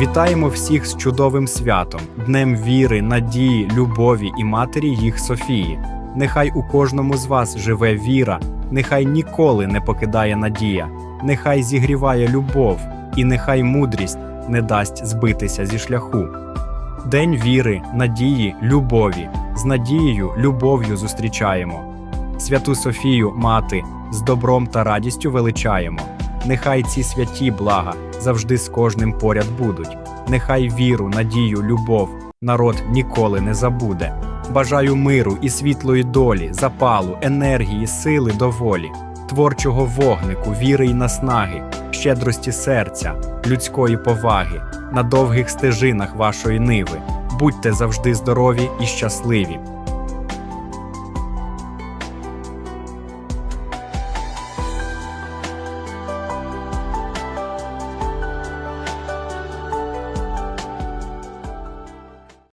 Вітаємо всіх з чудовим святом, Днем віри, надії, любові і матері їх Софії. Нехай у кожному з вас живе віра, нехай ніколи не покидає надія, нехай зігріває любов, і нехай мудрість не дасть збитися зі шляху. День віри, надії, любові. З надією, любов'ю зустрічаємо. Святу Софію, мати, з добром та радістю величаємо. Нехай ці святі блага завжди з кожним поряд будуть. Нехай віру, надію, любов народ ніколи не забуде. Бажаю миру і світлої долі, запалу, енергії, сили доволі, творчого вогнику, віри й наснаги, щедрості серця, людської поваги, на довгих стежинах вашої ниви. Будьте завжди здорові і щасливі.